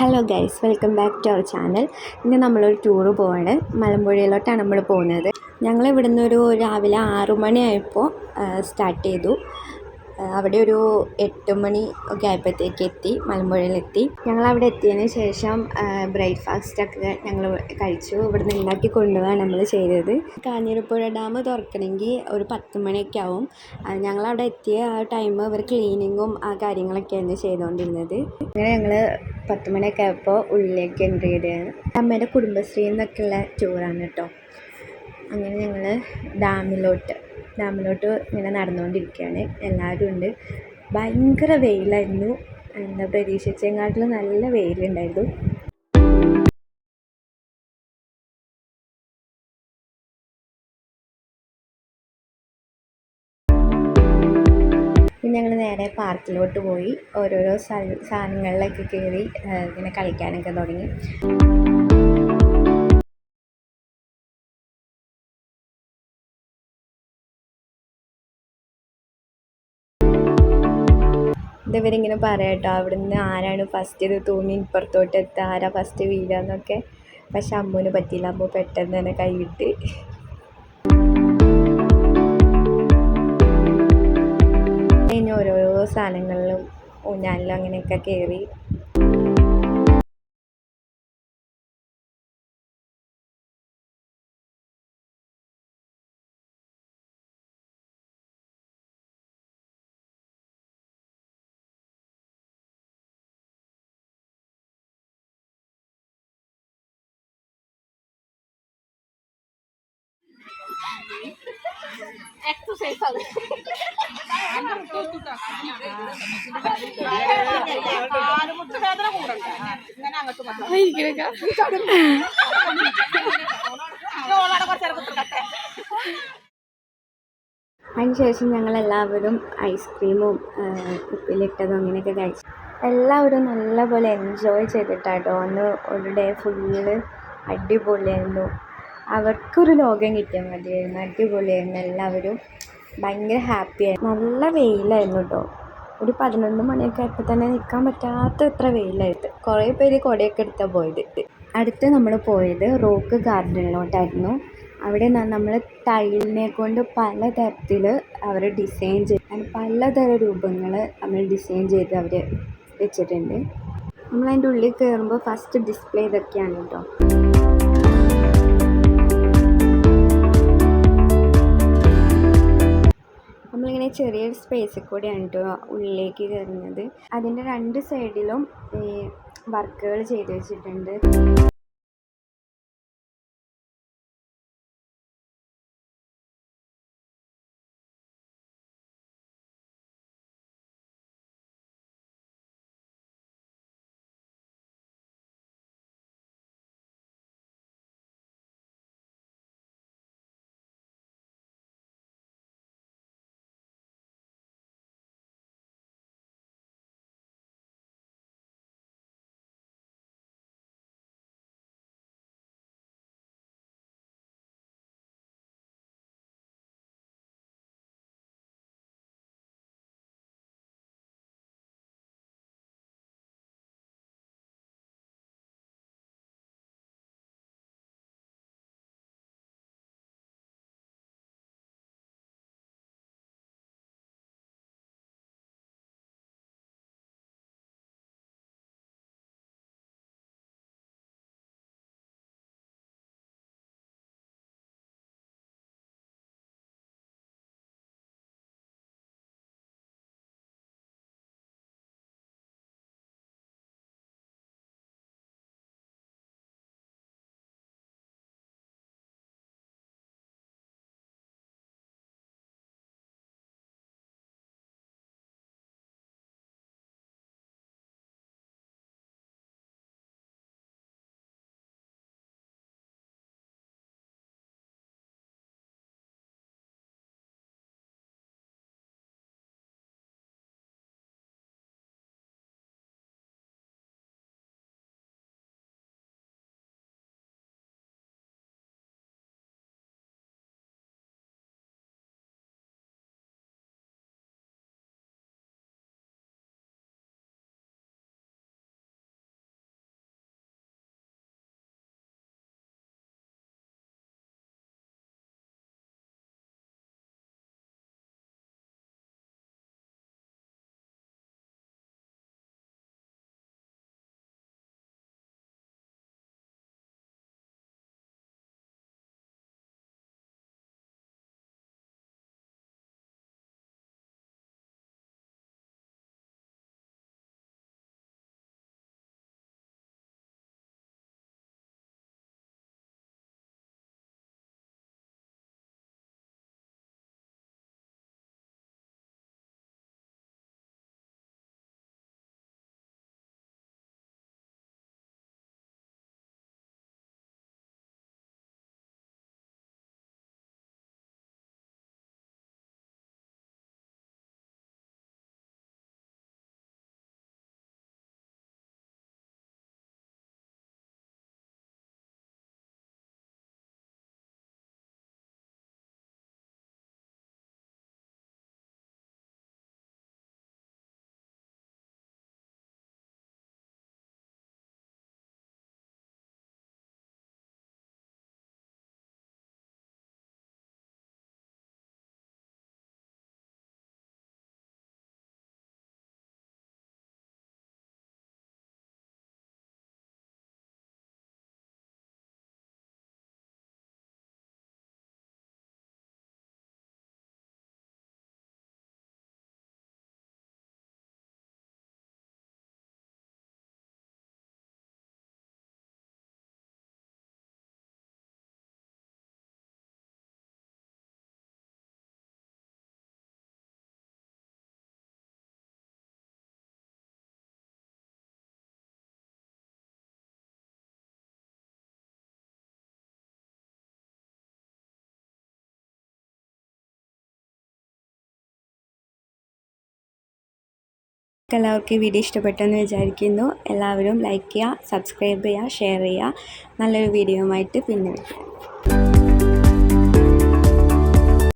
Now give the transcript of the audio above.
Hello guys welcome back to our channel ഇന്ന് നമ്മളൊരു tour പോവാണ്. മലമ്പുഴയിലോട്ടാണ് നമ്മൾ പോകുന്നത്. ഞങ്ങൾ ഇവിടുന്ന് ഒരു രാവിലെ ആറു മണിയായപ്പോൾ സ്റ്റാർട്ട് ചെയ്തു. അവിടെ ഒരു എട്ട് മണി ഒക്കെ ആയപ്പോഴത്തേക്ക് എത്തി മലമ്പുഴയിലെത്തി. ഞങ്ങൾ അവിടെ എത്തിയതിന് ശേഷം ബ്രേക്ക്ഫാസ്റ്റ് ഒക്കെ ഞങ്ങൾ കഴിച്ചു. ഇവിടുന്ന് ഉണ്ടാക്കി കൊണ്ടുപോകാൻ നമ്മൾ ചെയ്തത്. കാഞ്ഞിരപ്പുഴ ഡാം തുറക്കണമെങ്കിൽ ഒരു പത്ത് മണിയൊക്കെ ആവും. ഞങ്ങൾ ഞങ്ങളവിടെ എത്തിയ ആ ടൈം ഇവർ ക്ലീനിങ്ങും ആ കാര്യങ്ങളൊക്കെയായിരുന്നു ചെയ്തുകൊണ്ടിരുന്നത് അങ്ങനെ ഞങ്ങൾ പത്ത് മണിയൊക്കെ ആയപ്പോൾ ഉള്ളിലേക്ക് എൻട്രി ചെയ്തതാണ്. അമ്മേന്റെ കുടുംബശ്രീയിൽ നിന്നൊക്കെയുള്ള ടൂറാണ് കേട്ടോ അങ്ങനെ ഞങ്ങൾ ഡാമിലോട്ട് ഡാമിലോട്ട് ഇങ്ങനെ നടന്നുകൊണ്ടിരിക്കുകയാണ്. എല്ലാവരും ഉണ്ട്. ഭയങ്കര വെയിലായിരുന്നു. എന്താ പ്രതീക്ഷിച്ചതിനെക്കാട്ടിലും നല്ല വെയിലുണ്ടായിരുന്നു. പിന്നെ ഞങ്ങൾ നേരെ പാർക്കിലോട്ട് പോയി. ഓരോരോ സാധനങ്ങളിലൊക്കെ കയറി ഇങ്ങനെ കളിക്കാനൊക്കെ തുടങ്ങി. ഇതവരിങ്ങനെ പറയാം കേട്ടോ അവിടുന്ന് ആരാണ് ഫസ്റ്റ് ഇത് തൂങ്ങി ഇപ്പുറത്തോട്ട് എത്തുക ആരാ ഫസ്റ്റ് വീഴുക എന്നൊക്കെ. പക്ഷെ അമ്മുവിന് പറ്റിയില്ല അമ്മു പെട്ടെന്ന് തന്നെ കൈവിട്ട് ഇനി ഓരോരോ സാധനങ്ങളിലും ഊഞ്ഞാലിലും അങ്ങനെയൊക്കെ കയറി അതിനുശേഷം ഞങ്ങളെല്ലാവരും ഐസ്ക്രീമും ഉപ്പിലിട്ടതും അങ്ങനെയൊക്കെ കഴിച്ചു. എല്ലാവരും നല്ലപോലെ എൻജോയ് ചെയ്തിട്ടാട്ടോ. അന്ന് ഒരു ഡേ ഫുള്ള് അടിപൊളിയായിരുന്നു. അവർക്കൊരു ലോകം കിട്ടിയാൽ മതിയായിരുന്നു അടിപൊളിയായിരുന്നു. എല്ലാവരും ഭയങ്കര ഹാപ്പിയായിരുന്നു നല്ല വെയിലായിരുന്നു കേട്ടോ ഒരു പതിനൊന്ന് മണിയൊക്കെ ആയപ്പോൾ തന്നെ നിൽക്കാൻ പറ്റാത്ത ഇത്ര വെയിലായിരുന്നു. കുറേ പേര് കുടയൊക്കെ എടുത്താണ് പോയത്. അടുത്ത് നമ്മൾ പോയത് റോക്ക് ഗാർഡനിലോട്ടായിരുന്നു. അവിടെ നമ്മൾ ടൈലിനെ കൊണ്ട് പലതരത്തിൽ അവർ ഡിസൈൻ ചെയ്ത് പലതരം രൂപങ്ങൾ നമ്മൾ ഡിസൈൻ ചെയ്ത് അവർ വെച്ചിട്ടുണ്ട്. നമ്മളതിന്റെ ഉള്ളിൽ കയറുമ്പോൾ ഫസ്റ്റ് ഡിസ്പ്ലേ ഇതൊക്കെയാണ് കേട്ടോ നമ്മളിങ്ങനെ ചെറിയൊരു സ്പേസിൽ കൂടെയാണ് കേട്ടോ ഉള്ളിലേക്ക് കയറുന്നത്. അതിന്റെ രണ്ട് സൈഡിലും വർക്കുകൾ ചെയ്ത് വെച്ചിട്ടുണ്ട്. എല്ലാവർക്കും ഈ വീഡിയോ ഇഷ്ടപ്പെട്ടെന്ന് വിചാരിക്കുന്നു. എല്ലാവരും ലൈക്ക് ചെയ്യുക സബ്സ്ക്രൈബ് ചെയ്യുക ഷെയർ ചെയ്യുക. നല്ലൊരു വീഡിയോ ആയിട്ട് പിന്നെ വരാം.